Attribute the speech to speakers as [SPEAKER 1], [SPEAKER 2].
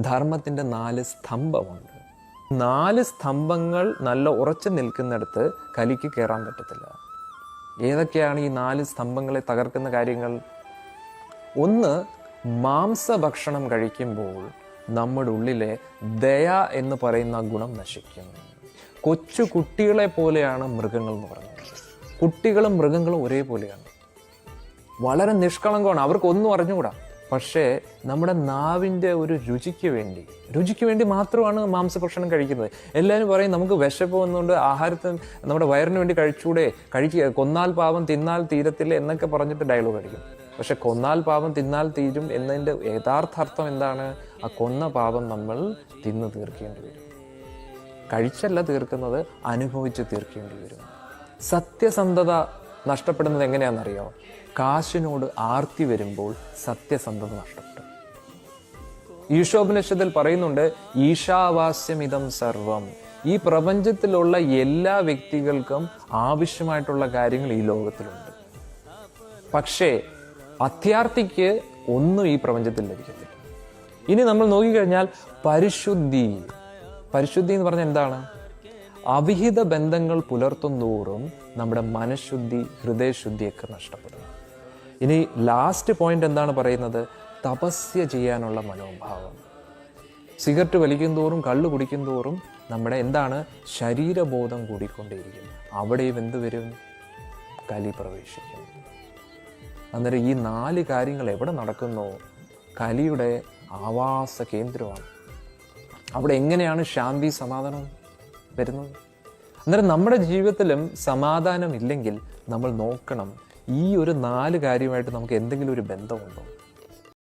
[SPEAKER 1] ധർമ്മത്തിന്റെ നാല് സ്തംഭമുണ്ട്. നാല് സ്തംഭങ്ങൾ നല്ല ഉറച്ചു നിൽക്കുന്നിടത്ത് കലിക്ക് കയറാൻ പറ്റത്തില്ല. ഏതൊക്കെയാണ് ഈ നാല് സ്തംഭങ്ങളെ തകർക്കുന്ന കാര്യങ്ങൾ? ഒന്ന് മാംസഭക്ഷണം കഴിക്കുമ്പോൾ നമ്മുടെ ഉള്ളിലെ ദയ എന്ന് പറയുന്ന ഗുണം നശിക്കും കൊച്ചു കുട്ടികളെ പോലെയാണ് മൃഗങ്ങൾ എന്ന് പറയുന്നത്. കുട്ടികളും മൃഗങ്ങളും ഒരേപോലെയാണ്. വളരെ നിഷ്കളങ്കമാണ്. അവർക്കൊന്നും അറിഞ്ഞുകൂടാ. പക്ഷേ നമ്മുടെ നാവിന്റെ ഒരു രുചിക്ക് വേണ്ടി രുചിക്ക് വേണ്ടി മാത്രമാണ് മാംസഭക്ഷണം കഴിക്കുന്നത്. എല്ലാവരും പറയും നമുക്ക് വിശപ്പ് വന്നുകൊണ്ട് ആഹാരത്തിന് നമ്മുടെ വയറിന് വേണ്ടി കഴിച്ചൂടെ കഴിക്കുക. കൊന്നാൽ പാവം തിന്നാൽ തീരത്തില്ല എന്നൊക്കെ പറഞ്ഞിട്ട് ഡയലോഗ് അടിക്കും. പക്ഷെ കൊന്നാൽ പാവം തിന്നാൽ തീരും എന്നതിന്റെ യഥാർത്ഥ അർത്ഥം എന്താണ്? ആ കൊന്ന പാവം നമ്മൾ തിന്നു തീർക്കേണ്ടി വരും. കഴിച്ചല്ല തീർക്കുന്നത് അനുഭവിച്ച് തീർക്കേണ്ടി വരും. സത്യസന്ധത നഷ്ടപ്പെടുന്നത് എങ്ങനെയാണെന്നറിയോ? കാശിനോട് ആർത്തി വരുമ്പോൾ സത്യസന്ധത നഷ്ടപ്പെടും ഈശോപനിഷത്തിൽ പറയുന്നുണ്ട് ഈശാവാസ്യമിതം സർവം. ഈ പ്രപഞ്ചത്തിലുള്ള എല്ലാ വ്യക്തികൾക്കും ആവശ്യമായിട്ടുള്ള കാര്യങ്ങൾ ഈ ലോകത്തിലുണ്ട്. പക്ഷേ അത്യാർത്ഥിക്ക് ഒന്നും ഈ പ്രപഞ്ചത്തിൽ ലഭിക്കത്തില്ല. ഇനി നമ്മൾ നോക്കിക്കഴിഞ്ഞാൽ പരിശുദ്ധി. പരിശുദ്ധി എന്ന് പറഞ്ഞാൽ എന്താണ്? അവിഹിത ബന്ധങ്ങൾ പുലർത്തുന്തോറും നമ്മുടെ മനഃശുദ്ധി ഹൃദയശുദ്ധിയൊക്കെ നഷ്ടപ്പെടുന്നു. ഇനി ലാസ്റ്റ് പോയിന്റ് എന്താണ് പറയുന്നത്? തപസ്യ ചെയ്യാനുള്ള മനോഭാവം. സിഗരറ്റ് വലിക്കും തോറും കള്ള് കുടിക്കും തോറും നമ്മുടെ എന്താണ്? ശരീരബോധം കൂടിക്കൊണ്ടേയിരിക്കും അവിടെയും എന്ത് വരും? കലി പ്രവേശിക്കും. അന്നേരം ഈ നാല് കാര്യങ്ങൾ എവിടെ നടക്കുന്നു? കലിയുടെ ആവാസ കേന്ദ്രമാണ്. അവിടെ എങ്ങനെയാണ് ശാന്തി സമാധാനം? വരുന്നത് അന്നേരം നമ്മുടെ ജീവിതത്തിലും സമാധാനം ഇല്ലെങ്കിൽ നമ്മൾ നോക്കണം ഈ ഒരു നാല് കാര്യമായിട്ട് നമുക്ക് എന്തെങ്കിലും ഒരു ബന്ധമുണ്ടോ?